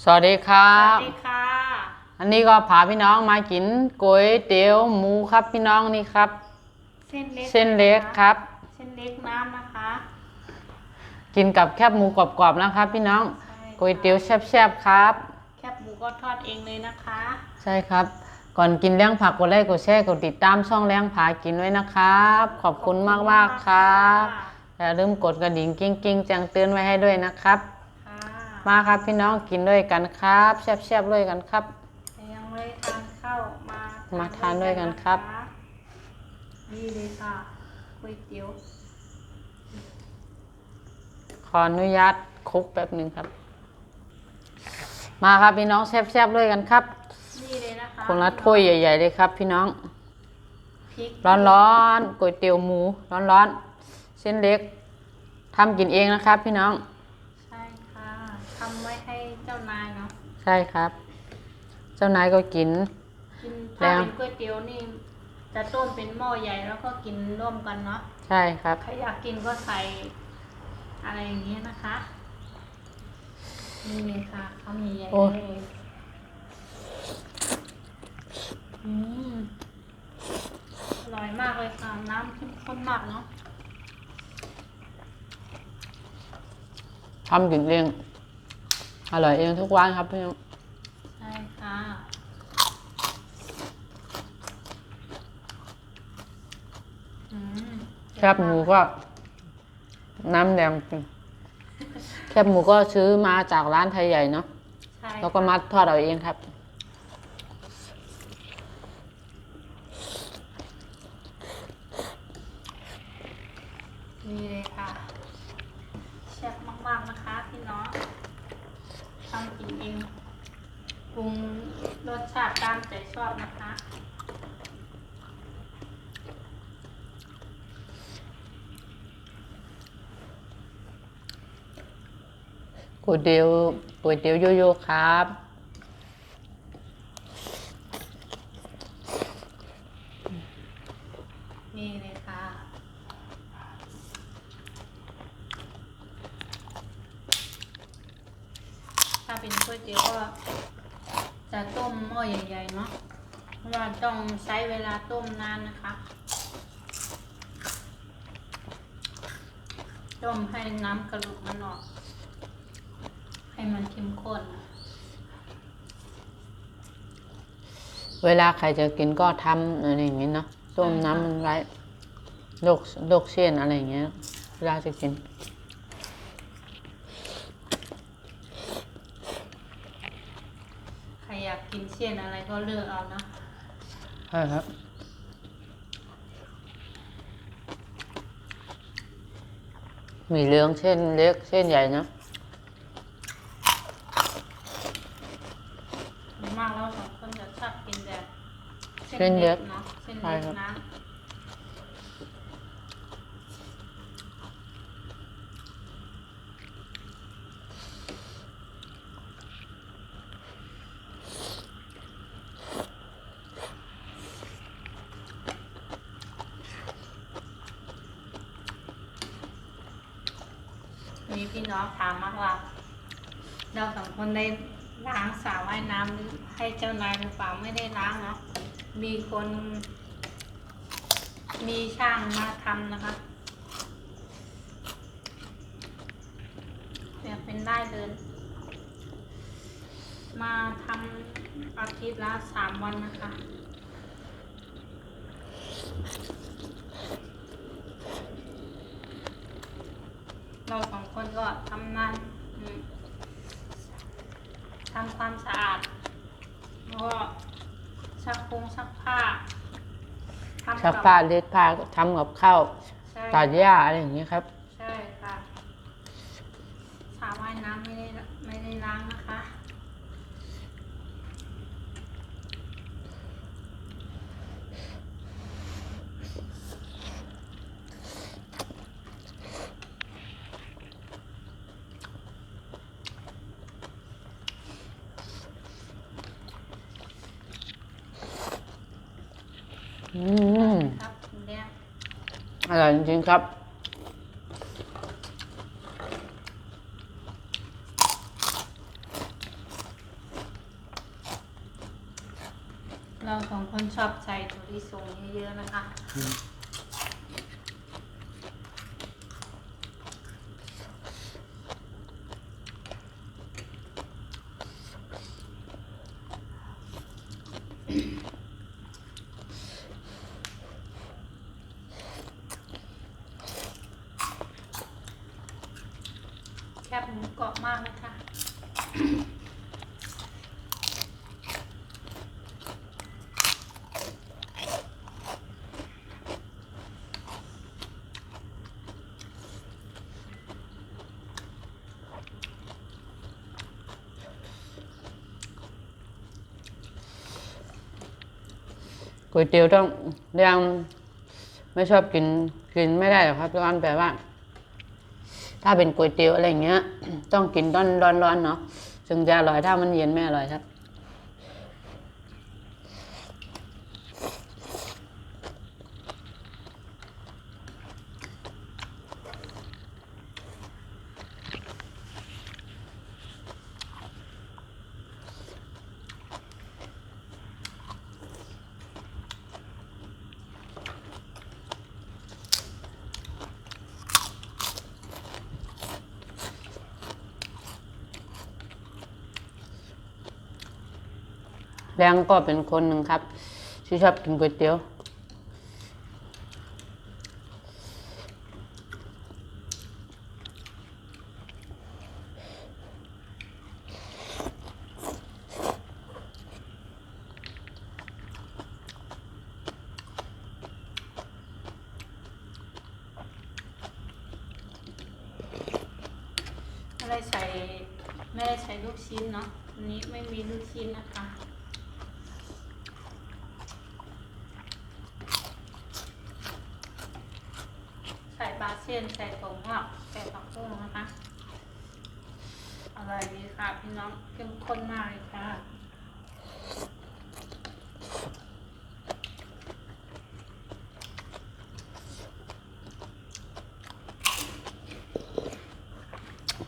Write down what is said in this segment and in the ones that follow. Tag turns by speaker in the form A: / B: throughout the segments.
A: สวัสดีครั
B: สวั
A: บ
B: สดีค่ะ
A: อันนี้ก็พาพี่น้องมากินก๋วยเตี๋ยวหมูครับพี่น้องนี่ครับ
B: เส้นเล็ก
A: เส้นเล็กครับ
B: เส้นเล็กน้ำนะคะ
A: กินกับแคบหมูกรอบๆนะครับ พี่น้อง
B: ใช่ค่ะ
A: ก๋วยเตี๋ยวแซ่บๆครับ
B: แคบหมูก็ทอดเองเลยนะคะ
A: ใช่ครับ ก่อนกินเลี้ยงผักกดไลค์กดแชร์กดติดตามช่องเลี้ยงผากินไว้นะครับ ขอบคุณมากๆครับอย่าลืมกดกระดิ่งกิ้งๆแจ้งเตือนไว้ให้ด้วยนะครับ
B: ค่ะ
A: มาครับพี่น้องกินด้วยกันครับแซ่บๆด้วยกันครับ
B: แต่ยังไม่ได้ทานข้าวมา
A: มา
B: มา
A: ทานด้วยกันครับ
B: นี่เลยค่ะก๋วยเตี๋ยว
A: ขออนุญาตคลุกแป๊บหนึ่งครับ มาครับพี่น้องแซ่บๆด้วยกันครับ
B: นี่เลยนะคะ
A: คนละถ้วยใหญ่ๆเลยครับ พี่น้อง
B: พริก
A: ร้อนๆก๋วยเตี๋ยวหมู ร้อนๆเส้นเล็กทำกินเองนะครับ พี่น้อง
B: ใช่ค่ะ ทำไว้ให้เจ้านายเนาะ
A: ใช่ครับ เจ้านายก็กิน
B: กิน
A: แล้
B: ถ้าวเป็นก๋วยเตี๋ยวนี่ จะต้มเป็นหม้อใหญ่แล้วก็กินร่วมกันเนาะ
A: ใช่ครับ
B: ใครอยากกินก็ใส่อะไรอย่างเงี้ยนะคะนี่เลยค่ะข้าวเหนียว
A: โอ้
B: เลยอืมอร่อยมากเลยค่ะ น้ำเข้มข้นมากเนาะ
A: ทำกินเอง อร่อยเองทุกวันครับพี่น้อง
B: ใช่ค่ะอืม
A: แคบหมูก็ น้ำแดงจริงแคบหมูก็ซื้อมาจากร้านไทยใหญ่เนาะ
B: ใช่
A: แล้วก็มัดทอดเอาเองครับ
B: นี่เลยค่ะแซ่บมากๆนะคะพี่น้องทำ กินเองปรุงรสชาติตามใจชอบนะคะ
A: ก๋วยเตี๋ยวก๋วยเตี๋ยวโยโย่ครับ
B: นี่เลยค่ะ ถ้าเป็นก๋วยเตี๋ยวก็จะต้มหม้อใหญ่ๆเนาะเพราะว่าต้องใช้เวลาต้มนานนะคะ ต้มให้น้ำกระดูกมันออก ให้มันเข้มข้นนะ
A: เวลาใครจะกินก็ทำอะไรอย่างงี้เนาะต้มน้ำมันไว้โรคโรคเส้นอะไรอย่างเงี้ยเวลาจะกิน
B: ใครอยากกิน เช่นอะไรก็เลือกเอานะ
A: ใช่ครับมีเรื่องเช่นเล็กเช่นใหญ่เนาะ
B: มากแล้วสองคนจะชอบกินแบบ
A: เส้นเล็ก
B: เนาะเส้น
A: ใช่
B: เล็ก
A: ครับ
B: นะ มี พี่น้องถามมากว่า เราสองคนได้ล้างสระว่ายน้ำหรือให้เจ้านายหรือเปล่าไม่ได้ล้างนะมีคน มีช่างมาทำนะคะแบบเป็นได้เดิน มาทำอาทิตย์ละสามวันนะคะ เราสองคนก็ทำงานอืมทำความสะอาดแล้วก็ซักพงซักผ้าทำ
A: ชัก
B: บ
A: ผ้าเล็ดผ้าทำกับข้าว
B: ใช่
A: ตัดหญ้าอะไรอย่างเงี้ยครับ อืม
B: ร่
A: อร่อยจริงครับ
B: เราสองคนชอบใส่ถั่วลิสงเยอะๆนะคะ อบมากนะคะ
A: ก๋วยเตี๋ยวต้องยังไม่ชอบกินกินไม่ได้หรอกครับร้อนแปลว่า ถ้าเป็นก๋วยเตี๋ยวอะไรเงี้ย ต้องกินร้อนร้อนร้อนเนาะถึงจะอร่อยถ้ามันเย็นไม่อร่อยครับ แรงก็เป็นคนหนึ่งครับ ที่ชอบกินก๋วยเตี๋ยว
B: ไม่ได้ใส่ไม่ได้ใช้ลูกชิ้นเนาะอันนี้ไม่มีลูกชิ้นนะคะ ใส่ปลา เส้นใส่ถั่วงอกใส่ผักบุ้งนะคะอร่อยดีค่ะพี่น้องเข้มข้นมากเลยค่ะ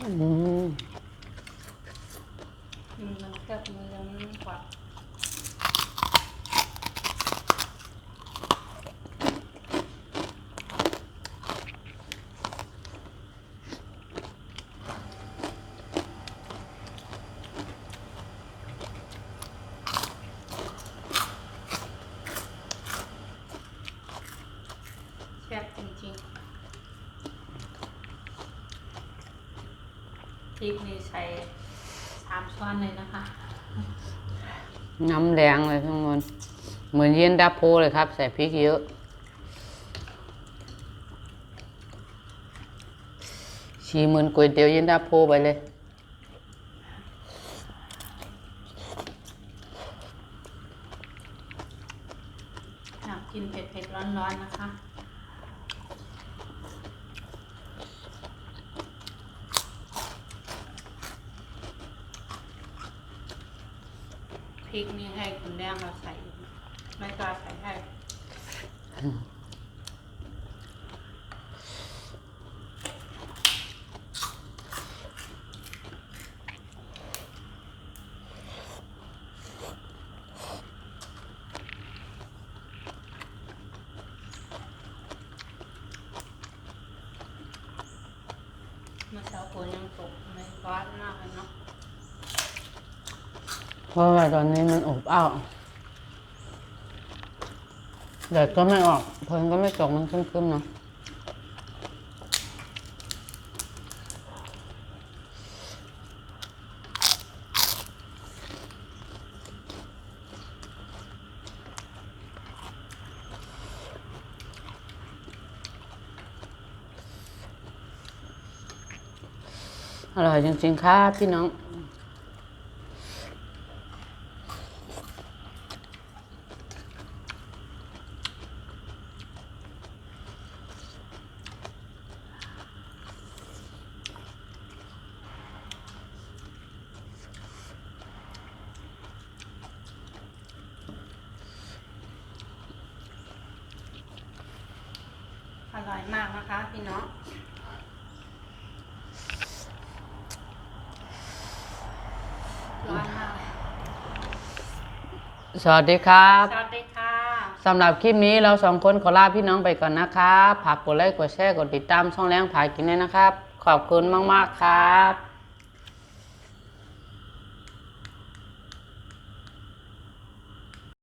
A: อืม
B: อืมมันแค่มือยังนิ่มกว่าแซ่บจริงๆพ ริกนี่ใส่สามช้อนเลยนะคะ
A: น้ำแดงเลยทั้งหมดเหมือนเย็นดาโพเลยครับ ใส่พริกเยอะชีเหมือนก๋วยเตี๋ยวเย็นดาโพไปเลย
B: อยากกินเผ็ดๆร้อนๆนะคะ ริกนี่ให้คุณแดงเราใส่ไม่กล้าใส่ให้เมื่อเช้าฝนยังตกในร้อนมากเลยเนาะ
A: เพราะว่าตอนนี้มันอบอ้าวแดดก็ไม่ออกเพลินก็ไม่ตกมันคึ้มๆเนาะอร่อยจริงๆครับพี่น้อง
B: ร่อยมากนะคะพี่น้องร้อนมากเลย
A: สวัสดีครับ
B: สวัสดีค่ะ
A: สำหรับคลิปนี้เราสองคนขอลาพี่น้องไปก่อนนะครับฝากกดไลค์กดแชร์กดติดตามช่องแรงผายกินด้วยนะครับ ขอบคุณมาก ๆ ครับ